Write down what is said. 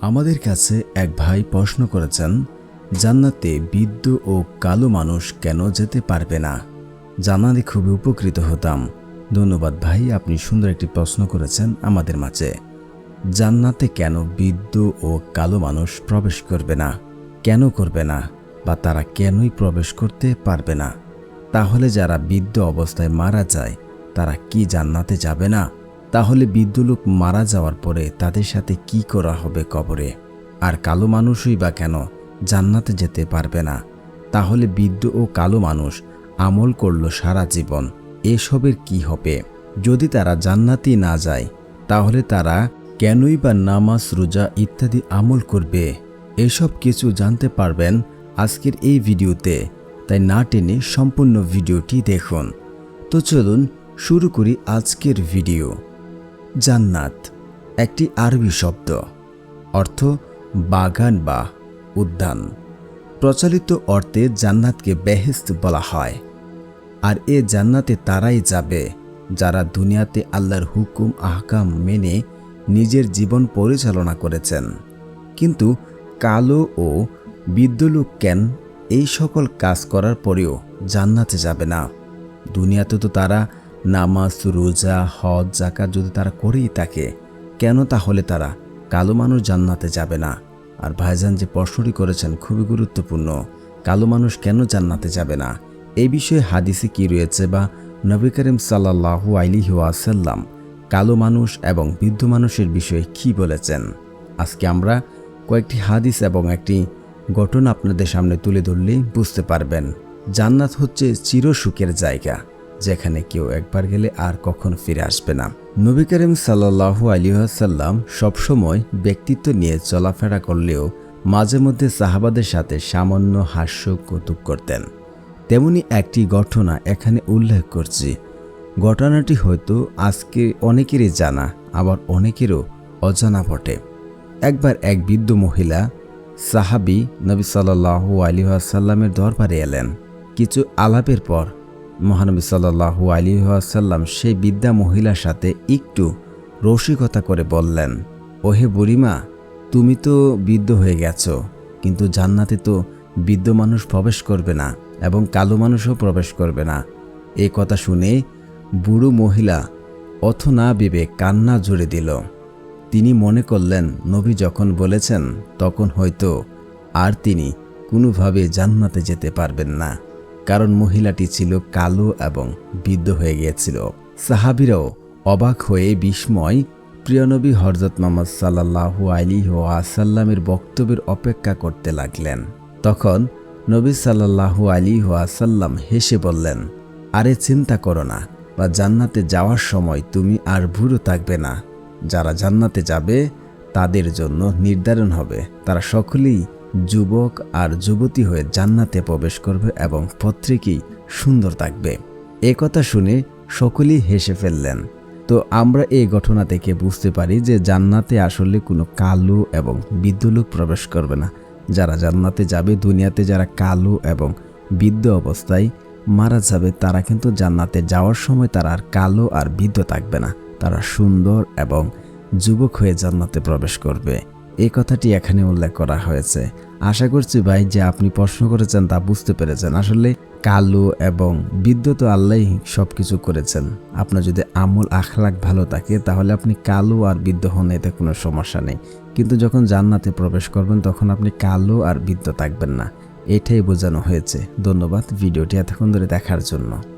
আমাদের কাছে এক ভাই প্রশ্ন করেছেন, জান্নাতে বৃদ্ধ ও কালো মানুষ কেন যেতে পারবে না? জানালে খুবই উপকৃত হতাম। ধন্যবাদ ভাই, আপনি সুন্দর একটি প্রশ্ন করেছেন আমাদের মাঝে। জান্নাতে কেন বৃদ্ধ ও কালো মানুষ প্রবেশ করবে না? কেন করবে না? বা তারা কেনই প্রবেশ করতে পারবে না? তাহলে যারা বৃদ্ধ অবস্থায় মারা যায়, তারা কি জান্নাতে যাবে না? তাহলে বৃদ্ধ লোক মারা যাওয়ার পরে তাদের সাথে কি করা হবে কবরে? আর কালো মানুষই বা কেন? জান্নাতে যেতে পারবে না। তাহলে বৃদ্ধ ও কালো মানুষ আমল করল সারা জীবন। এসবের কি হবে? যদি তারা জান্নাতি না যায়, তাহলে তারা কেনই বা নামাজ, রোজা ইত্যাদি আমল করবে? এসব কিছু জানতে পারবেন আজকের এই ভিডিওতে। তাই না টেনে সম্পূর্ণ ভিডিওটি দেখুন। তো চলুন শুরু করি আজকের ভিডিও। জান্নাত, একটি আরবি শব্দ, অর্থ বাগান বা উদ্যান। প্রচলিত অর্থে জান্নাতকে বেহেস্ত বলা হয়। আর এ জান্নাতে তারাই যাবে যারা দুনিয়াতে আল্লাহর হুকুম, আহকাম মেনে নিজের জীবন পরিচালনা করেছেন। কিন্তু কালো ও বিদ্যলোক কেন এই সকল কাজ করার পরেও জান্নাতে যাবে না? দুনিয়াতে তো তারা নামাজ, রোজা, হজ জাকাত যদি তারা করেই থাকে, কেন তাহলে তারা কালো মানুষ জান্নাতে যাবে না? আর ভাইজান যে প্রশ্নটি করেছেন খুবই গুরুত্বপূর্ণ, কালো মানুষ কেন জান্নাতে যাবে না? এই বিষয়ে হাদিসে কি রয়েছে বা নবী করিম সাল্লাহু আলিহি ওয়াসাল্লাম কালো মানুষ এবং বৃদ্ধ মানুষের বিষয়ে কি বলেছেন? আজকে আমরা কয়েকটি হাদিস এবং একটি ঘটনা আপনাদের সামনে তুলে ধরলেই বুঝতে পারবেন। জান্নাত হচ্ছে চিরসুখের জায়গা। যেখানে কেউ একবার গেলে আর কখন ফিরে আসবে না। নবী করিম সাল্লাহু আলিহাসাল্লাম সবসময় ব্যক্তিত্ব নিয়ে চলাফেরা করলেও মাঝে মধ্যে সাহাবাদের সাথে সামান্য হাস্য কৌতুক করতেন। তেমনি একটি ঘটনা এখানে উল্লেখ করছি। ঘটনাটি হয়তো আজকে অনেকেরই জানা, আবার অনেকেরও অজানা বটে। একবার এক বৃদ্ধ মহিলা সাহাবি নবী সাল্লাহু আলিহাসাল্লামের দরবারে এলেন। কিছু আলাপের পর মহানবী সাল্লাহু আলিহাসাল্লাম সেই বিদ্যা মহিলার সাথে একটু রসিকতা করে বললেন, ওহে বুড়িমা, তুমি তো বৃদ্ধ হয়ে গেছো, কিন্তু জান্নাতে তো বৃদ্ধ মানুষ প্রবেশ করবে না এবং কালো মানুষও প্রবেশ করবে না। এই কথা শুনে বুড়ো মহিলা অথ না ভেবে কান্না জুড়ে দিল। তিনি মনে করলেন, নবী যখন বলেছেন, তখন হয়তো আর তিনি কোনোভাবে জান্নাতে যেতে পারবেন না। কারণ মহিলাটি ছিল কালো এবং বৃদ্ধ হয়ে গিয়েছিল। সাহাবিরাও অবাক হয়ে বিস্ময় প্রিয়নবী হরজত মোহাম্মদ সাল্লাহু আলী ও আসাল্লামের বক্তব্যের অপেক্ষা করতে লাগলেন। তখন নবী সাল্লাহু আলী ওয়াসাল্লাম হেসে বললেন, আরে চিন্তা করো না, বা জান্নাতে যাওয়ার সময় তুমি আর বুড়ো থাকবে না। যারা জান্নাতে যাবে, তাদের জন্য নির্ধারণ হবে। তারা সকলেই যুবক আর যুবতী হয়ে জান্নাতে প্রবেশ করবে এবং প্রত্যেকেই সুন্দর থাকবে। এ কথা শুনে সকলেই হেসে ফেললেন। তো আমরা এই ঘটনা থেকে বুঝতে পারি যে জান্নাতে আসলে কোনো কালো এবং বিদ্যুলোক প্রবেশ করবে না। যারা জান্নাতে যাবে, দুনিয়াতে যারা কালো এবং বৃদ্ধ অবস্থায় মারা যাবে, তারা কিন্তু জান্নাতে যাওয়ার সময় তারা আর কালো আর বৃদ্ধ থাকবে না। তারা সুন্দর এবং যুবক হয়ে জান্নাতে প্রবেশ করবে। এই কথাটি এখানে উল্লেখ করা হয়েছে। আশা করছি ভাই যে আপনি প্রশ্ন করেছেন তা বুঝতে পেরেছেন। আসলে কালো এবং বৃদ্ধ তো আল্লাহ সব কিছু করেছেন। আপনার যদি আমল আখলাক ভালো থাকে, তাহলে আপনি কালো আর বৃদ্ধ হন, এতে কোনো সমস্যা নেই। কিন্তু যখন জান্নাতে প্রবেশ করবেন, তখন আপনি কালো আর বৃদ্ধ থাকবেন না। এটাই বোঝানো হয়েছে। ধন্যবাদ ভিডিওটি এতক্ষণ ধরে দেখার জন্য।